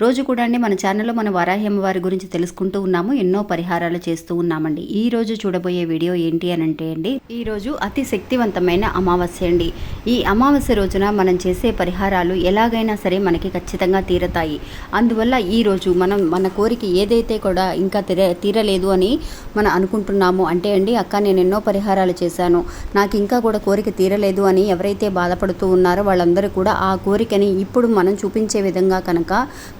రోజు కూడా అండి మన ఛానల్లో మన వరాహ్యమ్మ వారి గురించి తెలుసుకుంటూ ఉన్నాము ఎన్నో పరిహారాలు చేస్తూ ఉన్నామండి. ఈ రోజు చూడబోయే వీడియో ఏంటి అని అంటే అండి ఈ రోజు అతి శక్తివంతమైన అమావాస్య అండి. ఈ అమావాస్య రోజున మనం చేసే పరిహారాలు ఎలాగైనా సరే మనకి ఖచ్చితంగా తీరతాయి. అందువల్ల ఈ రోజు మనం మన కోరిక ఏదైతే కూడా ఇంకా తీర తీరలేదు అని మనం అనుకుంటున్నాము అంటే అండి అక్క నేను ఎన్నో పరిహారాలు చేశాను. నాకు ఇంకా కూడా కోరిక తీరలేదు అని ఎవరైతే బాధపడుతూ ఉన్నారో వాళ్ళందరూ కూడా ఆ కోరికని ఇప్పుడు మనం చూపించే విధంగా కనుక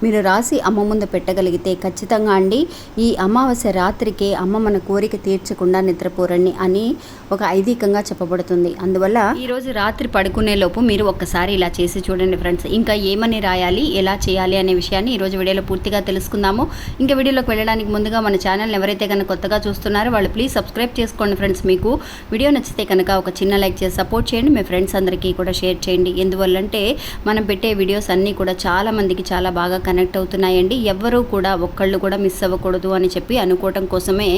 మీరు రాసి అమ్మ ముందు పెట్టగలిగితే ఖచ్చితంగా అండి. ఈ అమావాస్య రాత్రికే అమ్మ మన కోరిక తీర్చకుండా నిద్రపోరండి అని ఒక ఐదీకంగా చెప్పబడుతుంది. అందువల్ల ఈరోజు రాత్రి పడుకునే లోపు మీరు ఒక్కసారి ఇలా చేసి చూడండి ఫ్రెండ్స్. ఇంకా ఏమని రాయాలి ఎలా చేయాలి అనే విషయాన్ని ఈరోజు వీడియోలో పూర్తిగా తెలుసుకుందాము. ఇంకా వీడియోలోకి వెళ్ళడానికి ముందుగా మన ఛానల్ ఎవరైతే కనుక కొత్తగా చూస్తున్నారో వాళ్ళు ప్లీజ్ సబ్స్క్రైబ్ చేసుకోండి ఫ్రెండ్స్ మీకు. వీడియో నచ్చితే కనుక ఒక చిన్న లైక్ చేసి సపోర్ట్ చేయండి. మీ ఫ్రెండ్స్ అందరికీ కూడా షేర్ చేయండి. ఎందువల్లంటే మనం పెట్టే వీడియోస్ అన్నీ కూడా చాలా మందికి చాలా బాగా కనెక్ట్ అవుతున్నాయండి. ఎవ్వరూ కూడా ఒక్కళ్ళు కూడా మిస్ అవ్వకూడదు అని చెప్పి అనుకోవటం కోసమే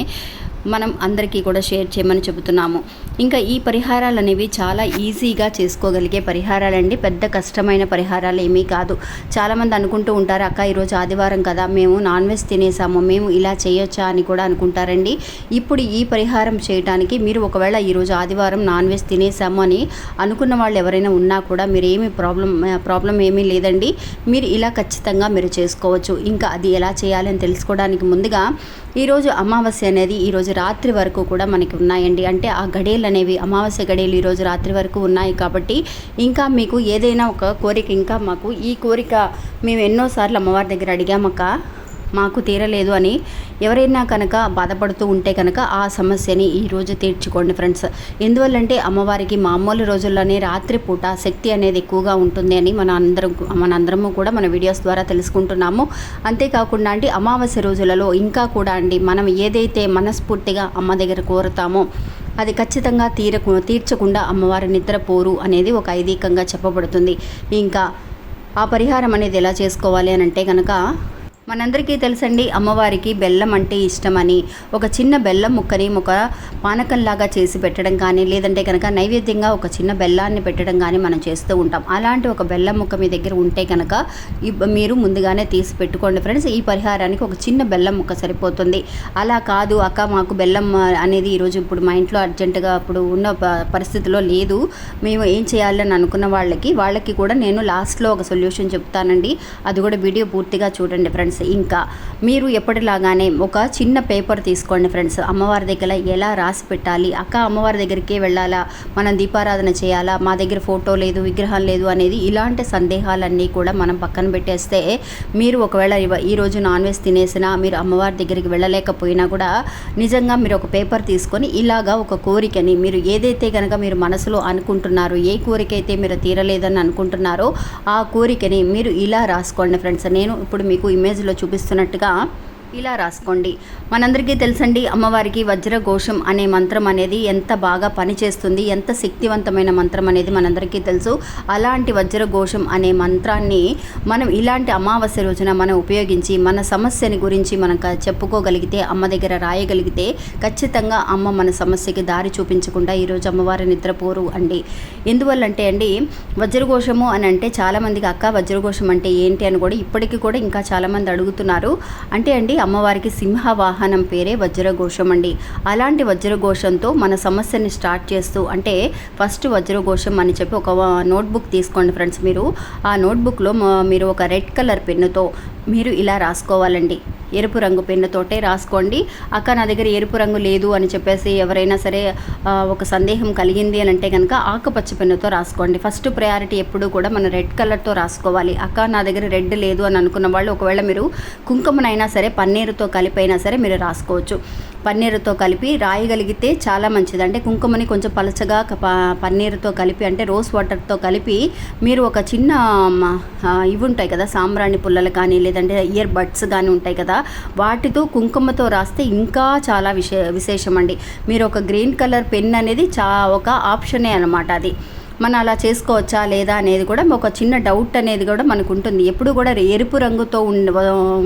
మనం అందరికీ కూడా షేర్ చేయమని చెబుతున్నాము. ఇంకా ఈ పరిహారాలు అనేవి చాలా ఈజీగా చేసుకోగలిగే పరిహారాలండి. పెద్ద కష్టమైన పరిహారాలు ఏమీ కాదు. చాలామంది అనుకుంటూ ఉంటారు అక్క ఈరోజు ఆదివారం కదా మేము నాన్ వెజ్ తినేసాము మేము ఇలా చేయొచ్చా? అని కూడా అనుకుంటారండి. ఇప్పుడు ఈ పరిహారం చేయడానికి మీరు ఒకవేళ ఈరోజు ఆదివారం నాన్ వెజ్ తినేసాము అని అనుకున్న వాళ్ళు ఎవరైనా ఉన్నా కూడా మీరు ఏమి ప్రాబ్లం ప్రాబ్లం ఏమీ లేదండి. మీరు ఇలా ఖచ్చితంగా మీరు చేసుకోవచ్చు. ఇంకా అది ఎలా చేయాలని తెలుసుకోవడానికి ముందుగా ఈరోజు అమావాస్య అనేది ఈరోజు రాత్రి వరకు కూడా మనకి ఉన్నాయండి. అంటే ఆ గడియలు అనేవి అమావాస్య గడియలు ఈరోజు రాత్రి వరకు ఉన్నాయి కాబట్టి ఇంకా మీకు ఏదైనా ఒక కోరిక ఇంకా మాకు ఈ కోరిక మేము ఎన్నోసార్లు అమ్మవారి దగ్గర అడిగామక్క. మాకు తీరలేదు అని ఎవరైనా కనుక బాధపడుతూ ఉంటే కనుక ఆ సమస్యని ఈరోజు తీర్చుకోండి ఫ్రెండ్స్. ఎందువల్లంటే అమ్మవారికి మామూలు రోజుల్లోనే రాత్రిపూట శక్తి అనేది ఎక్కువగా ఉంటుంది అని మన అందరం మన అందరము కూడా మన వీడియోస్ ద్వారా తెలుసుకుంటున్నాము. అంతేకాకుండా అండి అమావాస్య రోజులలో ఇంకా కూడా అండి మనం ఏదైతే మనస్ఫూర్తిగా అమ్మ దగ్గర కోరుతామో అది ఖచ్చితంగా తీరకు తీర్చకుండా అమ్మవారి నిద్రపోరు అనేది ఒక ఐదీకంగా చెప్పబడుతుంది. ఇంకా ఆ పరిహారం అనేది ఎలా చేసుకోవాలి అని అంటే కనుక మనందరికీ తెలుసండి అమ్మవారికి బెల్లం అంటే ఇష్టమని. ఒక చిన్న బెల్లం ముక్కని ఒక పానకంలాగా చేసి పెట్టడం కానీ లేదంటే కనుక నైవేద్యంగా ఒక చిన్న బెల్లాన్ని పెట్టడం కానీ మనం చేస్తూ ఉంటాం. అలాంటి ఒక బెల్లం ముక్క మీ దగ్గర ఉంటే కనుక మీరు ముందుగానే తీసి పెట్టుకోండి ఫ్రెండ్స్. ఈ పరిహారానికి ఒక చిన్న బెల్లం ముక్క సరిపోతుంది. అలా కాదు అక్క మాకు బెల్లం అనేది ఈరోజు ఇప్పుడు మా ఇంట్లో అర్జెంటుగా అప్పుడు ఉన్న ప- పరిస్థితిలో లేదు. మేము ఏం చేయాలని అనుకున్న వాళ్ళకి వాళ్ళకి కూడా నేను లాస్ట్లో ఒక సొల్యూషన్ చెప్తానండి. అది కూడా వీడియో పూర్తిగా చూడండి ఫ్రెండ్స్. ఇంకా మీరు ఎప్పటిలాగానే ఒక చిన్న పేపర్ తీసుకోండి ఫ్రెండ్స్. అమ్మవారి దగ్గర ఎలా రాసి పెట్టాలి అక్క అమ్మవారి దగ్గరికే వెళ్ళాలా మనం దీపారాధన చేయాలా మా దగ్గర ఫోటో లేదు విగ్రహం లేదు అనేది ఇలాంటి సందేహాలన్నీ కూడా మనం పక్కన పెట్టేస్తే మీరు ఒకవేళ ఈరోజు నాన్ వెజ్ తినేసినా మీరు అమ్మవారి దగ్గరికి వెళ్ళలేకపోయినా కూడా నిజంగా మీరు ఒక పేపర్ తీసుకొని ఇలాగా ఒక కోరికని మీరు ఏదైతే కనుక మీరు మనసులో అనుకుంటున్నారో ఏ కోరిక అయితే మీరు తీరలేదని అనుకుంటున్నారో ఆ కోరికని మీరు ఇలా రాసుకోండి ఫ్రెండ్స్. నేను ఇప్పుడు మీకు ఇమేజ్ ఇమేజ్లో చూపిస్తున్నట్టుగా ఇలా రాసుకోండి. మనందరికీ తెలుసండి అమ్మవారికి వజ్రఘోషం అనే మంత్రం అనేది ఎంత బాగా పనిచేస్తుంది ఎంత శక్తివంతమైన మంత్రం అనేది మనందరికీ తెలుసు. అలాంటి వజ్రఘోషం అనే మంత్రాన్ని మనం ఇలాంటి అమావాస్య రోజున మనం ఉపయోగించి మన సమస్యని గురించి మనం చెప్పుకోగలిగితే అమ్మ దగ్గర రాయగలిగితే ఖచ్చితంగా అమ్మ మన సమస్యకి దారి చూపించకుండా ఈరోజు అమ్మవారి నిద్రపోరు అండి. ఎందువల్లంటే అండి వజ్రఘోషము అని అంటే చాలామందికి అక్క వజ్రఘోషం అంటే ఏంటి అని కూడా ఇప్పటికీ కూడా ఇంకా చాలామంది అడుగుతున్నారు. అంటే అండి అమ్మవారికి సింహ వాహనం పేరే వజ్రఘోషం అండి అలాంటి వజ్రఘోషంతో మన సమస్యని స్టార్ట్ చేస్తూ అంటే ఫస్ట్ వజ్రఘోషం అని చెప్పి ఒక నోట్బుక్ తీసుకోండి ఫ్రెండ్స్ మీరు. ఆ నోట్బుక్లో మీరు ఒక రెడ్ కలర్ పెన్నుతో మీరు ఇలా రాసుకోవాలండి. ఎరుపు రంగు పెన్నుతోటే రాసుకోండి. అక్క నా దగ్గర ఎరుపు రంగు లేదు అని చెప్పేసి ఎవరైనా సరే ఒక సందేహం కలిగింది అని అంటే కనుక ఆకుపచ్చ పెన్నుతో రాసుకోండి. ఫస్ట్ ప్రయారిటీ ఎప్పుడు కూడా మనం రెడ్ కలర్తో రాసుకోవాలి. అక్క నా దగ్గర రెడ్ లేదు అని అనుకున్న వాళ్ళు ఒకవేళ మీరు కుంకుమనైనా సరే పన్నీరుతో కలిపి అయినా సరే మీరు రాసుకోవచ్చు. పన్నీరుతో కలిపి రాయగలిగితే చాలా మంచిది. అంటే కుంకుమని కొంచెం పలచగా ప- పన్నీరుతో కలిపి అంటే రోజ్ వాటర్తో కలిపి మీరు ఒక చిన్న ఇవి ఉంటాయి కదా సాంబ్రాణి పుల్లలు కానీ లేదంటే ఇయర్ బడ్స్ కానీ ఉంటాయి కదా వాటితో కుంకుమతో రాస్తే ఇంకా చాలా విశే విశేషం అండి మీరు ఒక గ్రీన్ కలర్ పెన్ అనేది చా ఒక ఆప్షనే అనమాట అది. మనం అలా చేసుకోవచ్చా లేదా అనేది కూడా ఒక చిన్న డౌట్ అనేది కూడా మనకు ఉంటుంది. ఎప్పుడు కూడా ఎరుపు రంగుతో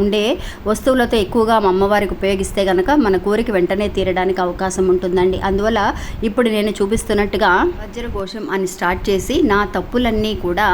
ఉండే వస్తువులతో ఎక్కువగా మా అమ్మవారికి ఉపయోగిస్తే కనుక మన కోరిక వెంటనే తీరడానికి అవకాశం ఉంటుందండి. అందువల్ల ఇప్పుడు నేను చూపిస్తున్నట్టుగా వజ్రఘోషం అని స్టార్ట్ చేసి నా తప్పులన్నీ కూడా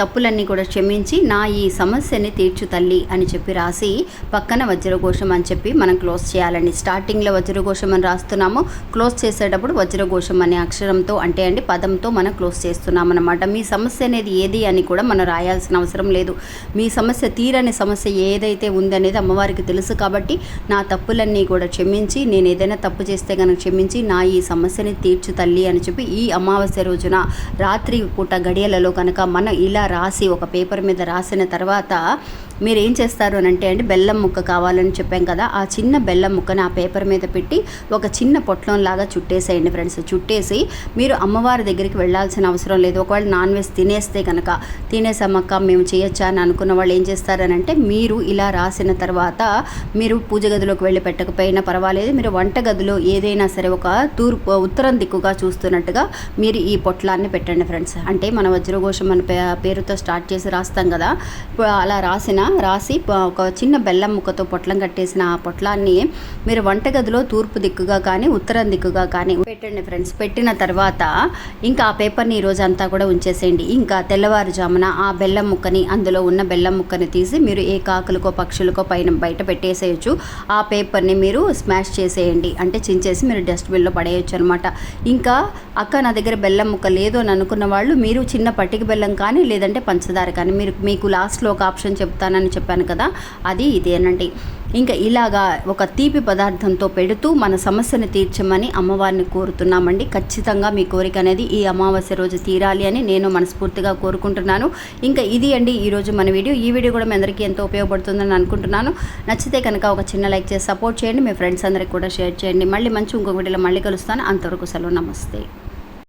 తప్పులన్నీ కూడా క్షమించి నా ఈ సమస్యని తీర్చు తల్లి అని చెప్పి రాసి పక్కన వజ్రఘోషం అని చెప్పి మనం క్లోజ్ చేయాలండి. స్టార్టింగ్లో వజ్రఘోషం అని రాస్తున్నాము. క్లోజ్ చేసేటప్పుడు వజ్రఘోషం అనే అక్షరంతో అంటే అండి పదంతో మనం క్లోజ్ చేస్తున్నాం అనమాట మీ సమస్య అనేది ఏది అని కూడా మనం రాయాల్సిన అవసరం లేదు. మీ సమస్య తీరని సమస్య ఏదైతే ఉందనేది అమ్మవారికి తెలుసు కాబట్టి నా తప్పులన్నీ కూడా క్షమించి నేను ఏదైనా తప్పు చేస్తే కనుక క్షమించి నా ఈ సమస్యని తీర్చు తల్లి అని చెప్పి ఈ అమావాస్య రోజున రాత్రి పూట గడియలలో కనుక మనం ఇలా రాసి ఒక పేపర్ మీద రాసిన తర్వాత మీరు ఏం చేస్తారు అని అంటే అండి బెల్లం ముక్క కావాలని చెప్పాం కదా ఆ చిన్న బెల్లం ముక్కని ఆ పేపర్ మీద పెట్టి ఒక చిన్న పొట్లం లాగా చుట్టేసేయండి ఫ్రెండ్స్. చుట్టేసి మీరు అమ్మవారి దగ్గరికి వెళ్ళాల్సిన అవసరం లేదు. ఒకవేళ నాన్ వెజ్ తినేస్తే కనుక తినేసమ్మక్క మేము చేయొచ్చా అని అనుకున్న వాళ్ళు ఏం చేస్తారనంటే మీరు ఇలా రాసిన తర్వాత మీరు పూజ గదిలోకి వెళ్ళి పెట్టకపోయినా పర్వాలేదు. మీరు వంట గదిలో ఏదైనా సరే ఒక తూర్పు ఉత్తరం దిక్కుగా చూస్తున్నట్టుగా మీరు ఈ పొట్లాన్ని పెట్టండి ఫ్రెండ్స్. అంటే మన వజ్రఘోషం మన పే- పేరుతో స్టార్ట్ చేసి రాస్తాం కదా. అలా రాసిన రాసి ఒక చిన్న బెల్లం ముక్కతో పొట్లం కట్టేసిన ఆ పొట్లాన్ని మీరు వంటగదిలో తూర్పు దిక్కుగా కానీ ఉత్తరం దిక్కుగా కానీ పెట్టండి ఫ్రెండ్స్. పెట్టిన తర్వాత ఇంకా ఆ పేపర్ని ఈ రోజు అంతా కూడా ఉంచేసేయండి. ఇంకా తెల్లవారుజామున ఆ బెల్లం ముక్కని అందులో ఉన్న బెల్లం ముక్కని తీసి మీరు ఏ కాకులకో పక్షులకో పైన బయట పెట్టేసేయచ్చు. ఆ పేపర్ని మీరు స్మాష్ చేసేయండి. అంటే చించేసి మీరు డస్ట్బిన్లో పడేయచ్చు అనమాట ఇంకా అక్క నా దగ్గర బెల్లం ముక్క లేదు అని అనుకున్న వాళ్ళు మీరు చిన్న పట్టిక బెల్లం కానీ లేదంటే పంచదార కానీ మీరు మీకు లాస్ట్లో ఒక ఆప్షన్ చెప్తానని చెప్పాను కదా అది ఇదేనండి. ఇంకా ఇలాగా ఒక తీపి పదార్థంతో పెడుతూ మన సమస్యను తీర్చమని అమ్మవారిని కోరుతున్నామండి. ఖచ్చితంగా మీ కోరిక అనేది ఈ అమావాస్య రోజు తీరాలి అని నేను మనస్ఫూర్తిగా కోరుకుంటున్నాను. ఇంకా ఇది అండి ఈరోజు మన వీడియో. ఈ వీడియో కూడా మీ అందరికీ ఎంతో ఉపయోగపడుతుందని అనుకుంటున్నాను. నచ్చితే కనుక ఒక చిన్న లైక్ చేసి సపోర్ట్ చేయండి. మీ ఫ్రెండ్స్ అందరికి కూడా షేర్ చేయండి. మళ్ళీ మంచి ఇంకొక వీడియోలో మళ్ళీ కలుస్తాను. అంతవరకు సెలవు. నమస్తే.